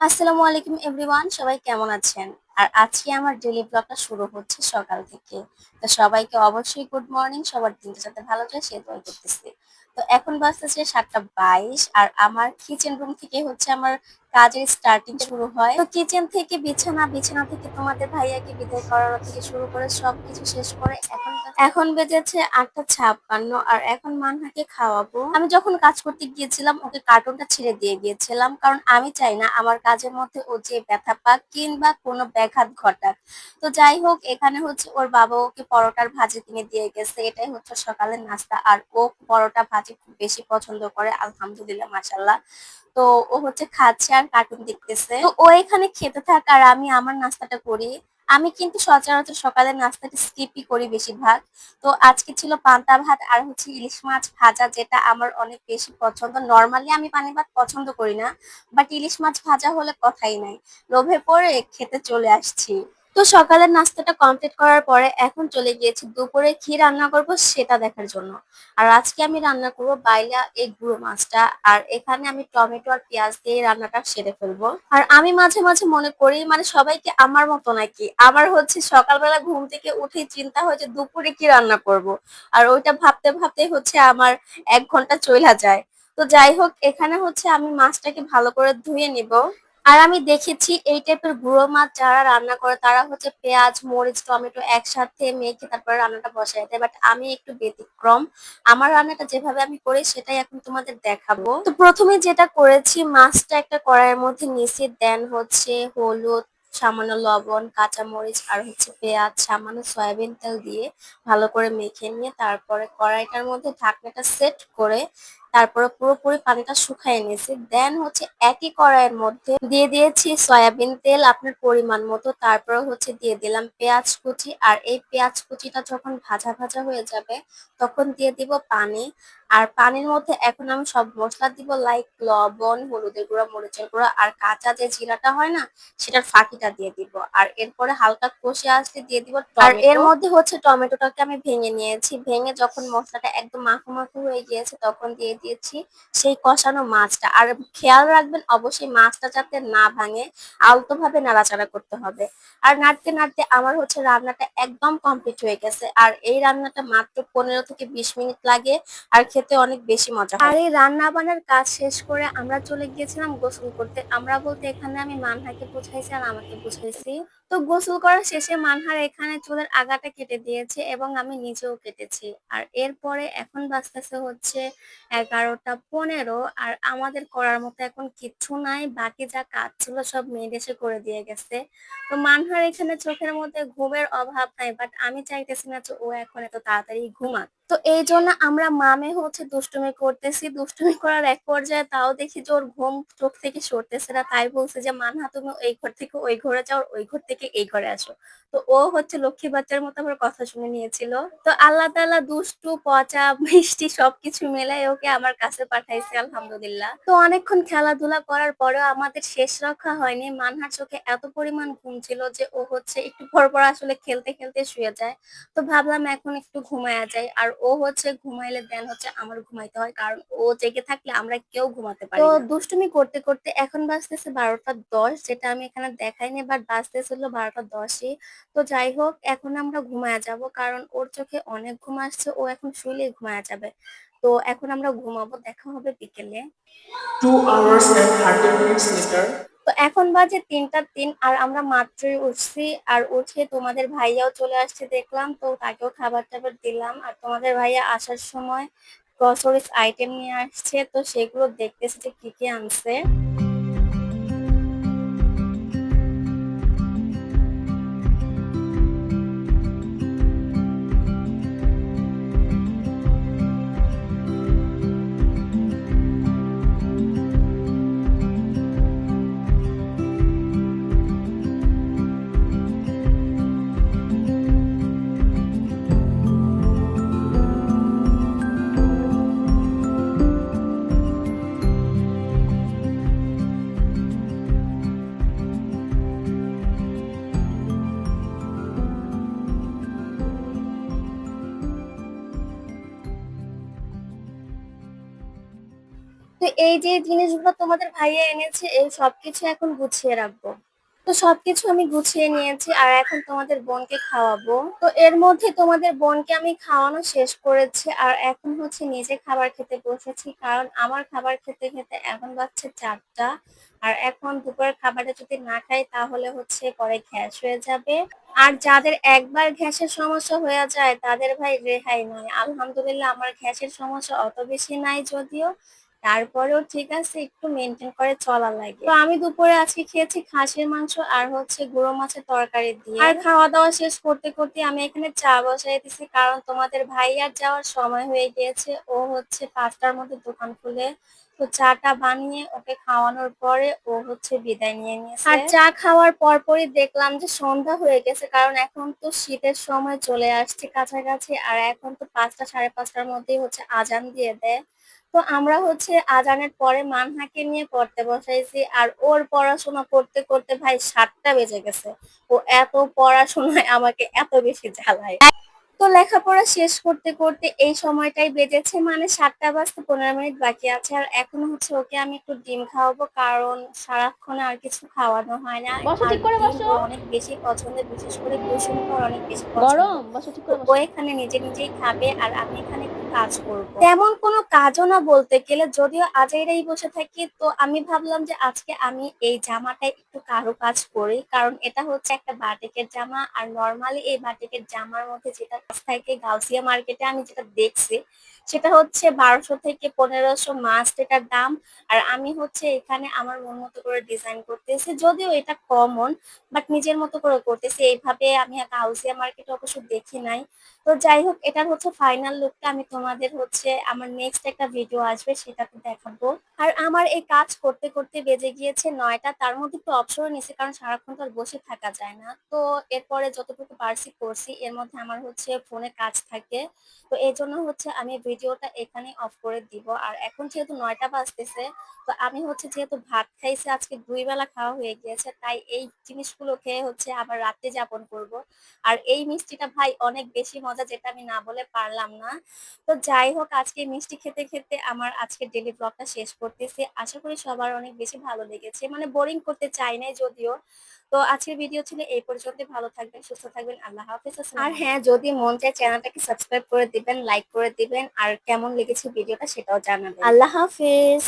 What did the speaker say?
আসসালামু আলাইকুম এভরিওয়ান, সবাই কেমন আছেন? আর আজকে আমার ডেলি ব্লগটা শুরু হচ্ছে সকাল থেকে। তো সবাইকে অবশ্যই গুড মর্নিং সবার দিনটা যাতে ভালো যায় সে দোয়া করতেছি। তো এখন বাজতেছে সাতটা বাইশ, আর আমার কিচেন রুম থেকে হচ্ছে আমার কাজের স্টার্টিং শুরু হয়। তো কিচেন থেকে বিছানা বিছানা থেকে তোমাদের ভাইয়াকে বিদায় করার থেকে শুরু করে সবকিছু শেষ করে এখন এখন বেজেছে আটটা ছাপ্পান্ন আর এখন মানহাকে খাওয়াবো। আমি যখন কাজ করতে গিয়েছিলাম, ওকে কার্টুনটা ছেড়ে দিয়ে গিয়েছিলাম, কারণ আমি চাই না আমার কাজের মধ্যে ও যে ব্যথা পাক কিংবা কোনো ব্যাঘাত ঘটাক। তো যাই হোক, এখানে হচ্ছে ওর বাবা ওকে পরোটার ভাজি কিনে দিয়ে গেছে। এটাই হচ্ছে সকালের নাস্তা। আর ও পরোটা ভাজি খুব বেশি পছন্দ করে, আলহামদুলিল্লাহ মাসাল্লাহ তো ও হচ্ছে খাচ্ছে আর কার্টুন দেখতেছে। তো ও এখানে খেতে থাক আর আমি আমার নাস্তাটা করি। আমি কিন্তু সচরাচর সকালের নাস্তাটা স্কিপই করি বেশিরভাগ। তো আজকে ছিল পান্তা ভাত আর হচ্ছে ইলিশ মাছ ভাজা যেটা আমার অনেক বেশি পছন্দ। নর্মালি আমি পানি ভাত পছন্দ করি না বাট ইলিশ মাছ ভাজা হলে কথাই নাই। লোভে পড়ে খেতে চলে আসছি। তো সকালের নাস্তাটা কমপ্লিট করার পরে এখন চলে গিয়েছি দুপুরে কি রান্না করব সেটা দেখার জন্য। আর আজকে আমি রান্না করব বাইলা এই গুঁড়ো মাছটা। আর এখানে আমি টমেটো আর পেঁয়াজ দিয়ে রান্নাটা সেরে ফেলব। আর আমি মাঝে মাঝে মনে করি মানে সবাইকে আমার মতো নাকি? আমার হচ্ছে সকালবেলা ঘুম থেকে উঠে চিন্তা হয় যে দুপুরে কি রান্না করব। আর ওইটা ভাবতে ভাবতে হচ্ছে আমার এক ঘণ্টা চলে যায়। তো যাই হোক, এখানে হচ্ছে আমি মাছটাকে ভালো করে ধুয়ে নিব। আর আমি দেখেছি এই টাইপের গুঁড়ো মাছ যারা রান্না করে, তারা হচ্ছে পেঁয়াজ, মরিচ, টমেটো একসাথে মেখে তারপরে রান্নাটা বসায় দেয়। বাট আমি একটু ব্যতিক্রম। আমার রান্নাটা যেভাবে আমি করি, সেটাই এখন তোমাদের দেখাবো। তো প্রথমে যেটা করেছি, মাছটা একটা কড়াইয়ের মধ্যে নিচে দেন হচ্ছে হলুদ, সামান্য লবণ, কাঁচামরিচ আর হচ্ছে পেঁয়াজ, সামান্য সয়াবিন তেল দিয়ে ভালো করে মেখে নিয়ে তারপরে কড়াইটার মধ্যে ঢাকনাটা সেট করে তারপরে পুরোপুরি পানিটা শুকায় নিয়েছি। দেন হচ্ছে একই কড়াইয়ের মধ্যে দিয়ে দিয়েছি সয়াবিন তেল আপনার পরিমাণ মতো। তারপরে হচ্ছে দিয়ে দিলাম পেঁয়াজ কুচি। আর এই পেঁয়াজ কুচিটা যখন ভাজা ভাজা হয়ে যাবে, তখন দিয়ে দিব পানি। আর পানির মধ্যে এখন আমি সব মশলা দিব লাইক লবণ হলুদের গুঁড়া মরিচের গুঁড়া আর কাঁচা যে জিরাটা হয় না সেটার ফাঁকিটা দিয়ে দিব। আর এরপরে হালকা কষে আসলে দিয়ে দিব আর এর মধ্যে হচ্ছে টমেটোটাকে আমি ভেঙে নিয়েছি। ভেঙে যখন মশলাটা একদম মাখো মাখো হয়ে গিয়েছে তখন দিয়ে দিয়েছি সেই কষানো মাছটা। আর খেয়াল রাখবেন অবশ্যই মাছটা যাতে না ভাঙে আলতো ভাবে নাড়াচাড়া করতে হবে। আর নাড়তে নাড়তে আমার হচ্ছে রান্নাটা একদম কমপ্লিট হয়ে গেছে। আর এই রান্নাটা মাত্র পনেরো থেকে বিশ মিনিট লাগে। আর খেতে অনেক বেশি মজা আর এই রান্না বান্নার কাজ শেষ করে আমরা চলে গিয়েছিলাম গোসল করতে। আমরা বলতে এখানে আমি মানহাকে বুঝাইছি আর আমাকে বুঝাইছি। তো গোসল করার শেষে মানহার এখানে চুলের আগাটা কেটে দিয়েছে এবং আমি নিজেও কেটেছি। আর এরপরে এখন বাঁচতেছে হচ্ছে এগারোটা পনেরো আর আমাদের করার মতো এখন কিচ্ছু নাই, বাকি যা কাজ ছিল সব মেয়ে এসে করে দিয়ে গেছে। তো মানহার এখানে চোখের মধ্যে ঘুমের অভাব নাই বাট আমি চাইতেছি না যে ও এখন এত তাড়াতাড়ি ঘুমাক। তো এই জন্য আমরা মামে হচ্ছে দুষ্টুমি করতেছি। দুষ্টুমি করার এক পর্যায়ে তাও দেখি যে ওর ঘুম চোখ থেকে সরতেছে না, তাই বলছে যে, মানহা, তুমি এই ঘর থেকে ওই ঘরে যাও, ওই ঘর থেকে এই ঘরে আসো। তো ও হচ্ছে লক্ষ্মী বাচ্চার মতো আমার কথা শুনে নিয়েছিল। তো আল্লাহ তাল্লাহ দুষ্টু পচা মিষ্টি সবকিছু মেলাই ওকে আমার কাছে পাঠাইছে আলহামদুলিল্লাহ। তো অনেকক্ষণ খেলাধুলা করার পরেও আমাদের শেষ রক্ষা হয়নি। মানহার চোখে এত পরিমাণ ঘুম ছিল যে ও হচ্ছে একটু পর পর আসলে খেলতে খেলতে শুয়ে যায়। তো ভাবলাম এখন একটু ঘুমায়া যায় আর ও হচ্ছে ঘুমাইলে দেন হচ্ছে আমার ঘুমাইতে হয় কারণ ও জেগে থাকলে আমরা কেউ ঘুমাতে পারি তো দুষ্টুমি করতে করতে এখন বাজতেছে বারোটা দশ যেটা আমি এখানে দেখাইনি বাট বাজতেছিল বারোটা দশই তো যাই হোক এখন আমরা ঘুমায় যাব কারণ ওর চোখে অনেক ঘুম আসছে ও এখন শুইলে ঘুমায় যাবে। তো এখন আমরা ঘুমাবো দেখা হবে বিকেলে। Two hours and 30 minutes later. তো এখন বাজে তিনটা তিন আর আমরা মাত্রই উঠছি আর উঠে তোমাদের ভাইয়াও চলে আসছে দেখলাম তো তাকেও খাবার টাবার দিলাম। আর তোমাদের ভাইয়া আসার সময় গ্রসরিস আইটেম নিয়ে আসছে তো সেগুলো দেখতেছে যে কি কি আনছে। তো এই যে জিনিসগুলো তোমাদের ভাইয়া এনেছে, এই সবকিছু এখন গুছিয়ে রাখব। তো সবকিছু আমি গুছিয়ে নিয়েছি আর এখন তোমাদের বোনকে খাওয়াবো। তো এর মধ্যে তোমাদের বোনকে আমি খাওয়ানো শেষ করেছি আর এখন হচ্ছে নিজে খাবার খেতে বসেছি কারণ আমার খাবার খেতে খেতে এখন বাজছে চারটা। আর এখন দুপুরের খাবারটা যদি না খাই তাহলে হচ্ছে পরে গ্যাস হয়ে যাবে। আর যাদের একবার গ্যাসের সমস্যা হয়ে যায় তাদের ভাই রেহাই নয়। আলহামদুলিল্লাহ আমার গ্যাসের সমস্যা অত বেশি নাই যদিও। তারপরেও ঠিক আছে, একটু মেনটেন করে চলা লাগে। তো আমি দুপুরে আজকে খেয়েছি খাসির মাংস আর হচ্ছে গুঁড়ো মাছের তরকারি দিয়ে। আর খাওয়া দাওয়া শেষ করতে করতে আমি এখানে চা বসাই দিছি, কারণ তোমাদের ভাইয়ার যাওয়ার সময় হয়ে গিয়েছে, ও হচ্ছে পাঁচটার মধ্যে দোকান খুলে। তো চাটা বানিয়ে ওকে খাওয়ানোর পরে ও হচ্ছে বিদায় নিয়ে নিয়েছে। আর চা খাওয়ার পরপরই দেখলাম যে সন্ধ্যা হয়ে গেছে, কারণ এখন তো শীতের সময় চলে আসছে কাছাকাছি, আর এখন তো পাঁচটা সাড়ে পাঁচটার মধ্যেই হচ্ছে আজান দিয়ে দেয়। তো আমরা হচ্ছে আজানের পরে মানহাকে নিয়ে পড়তে বসাইছি আর ওর পড়াশোনা করতে করতে ভাই সাতটা বেজে গেছে। ও এত পড়াশোনায় আমাকে এত বেশি জ্বালায়। তো লেখাপড়া শেষ করতে করতে এই সময়টাই বেজেছে মানে সাতটা বাজতে পনেরো মিনিট বাকি আছে। আর এখন হচ্ছে ওকে আমি একটু ডিম খাওয়াবো কারণ সারাক্ষণ আর কিছু খাওয়ানো হয় না। অনেক বেশি পছন্দের বিশেষ করে কুসুমটা ওর অনেক বেশি গরম ও এখানে নিজে নিজেই খাবে আর আমি এখানে কাজ করব। তেমন কোনো কাজও না বলতে গেলে যদিও আজাইরাই বসে থাকি তো আমি ভাবলাম যে আজকে আমি এই জামাটায় একটু কারও কাজ করি কারণ এটা হচ্ছে একটা বাটিকের জামা। আর নর্মালি এই বাটিকের জামার মধ্যে যেটা থাকে গাউসিয়া মার্কেটে আমি যেটা দেখছি, সেটা হচ্ছে বারোশো থেকে পনেরোশো মাস্ট এটার দাম। আর আমি হচ্ছে এখানে আমার মন মতো করে ডিজাইন করতেছি, যদিও এটা কমন বাট নিজের মতো করে করতেছি। এইভাবে আমি গাউসিয়া মার্কেটে অবশ্য দেখি নাই। তো যাই হোক, এটার হচ্ছে ফাইনাল লুকটা আমি তোমাদের হচ্ছে আমার নেক্সট একটা ভিডিও আসবে, সেটাতে দেখাবো। আর আমার এই কাজ করতে করতে বেজে গিয়েছে নয়টা, তার মধ্যে একটু অবসরও নিয়েছি, কারণ সারাক্ষণ তো আর বসে থাকা যায় না। তো এরপরে যতটুকু পারছি করছি, এর মধ্যে আমার হচ্ছে ফোনে কাজ থাকে। তো এই জন্য হচ্ছে আমি ভিডিওটা এখানে অফ করে দিব। আর এখন যেহেতু নয়টা বাজতেছে, তো আমি হচ্ছে যেহেতু ভাত খাইছি, আজকে দুই বেলা খাওয়া হয়ে গিয়েছে, তাই এই জিনিসগুলো খেয়ে হচ্ছে আবার রাত্রে যাপন করব। আর এই মিষ্টিটা ভাই অনেক বেশি মজা, যেটা আমি না বলে পারলাম না। তো যাই হোক, আজকে মিষ্টি খেতে খেতে আমার আজকে ডেলি ব্লগটা শেষ করতেছি। আশা করি সবার অনেক বেশি ভালো লেগেছে। মানে বোরিং করতে চাই নাই যদিও। তো আজকের ভিডিও ছিল এই পর্যন্ত ভালো থাকবেন সুস্থ থাকবেন। আল্লাহ হাফিজ আর হ্যাঁ যদি মন চায় চ্যানেলটাকে সাবস্ক্রাইব করে দিবেন লাইক করে দিবেন আর কেমন লেগেছে ভিডিওটা সেটাও জানাবেন। আল্লাহ হাফেজ।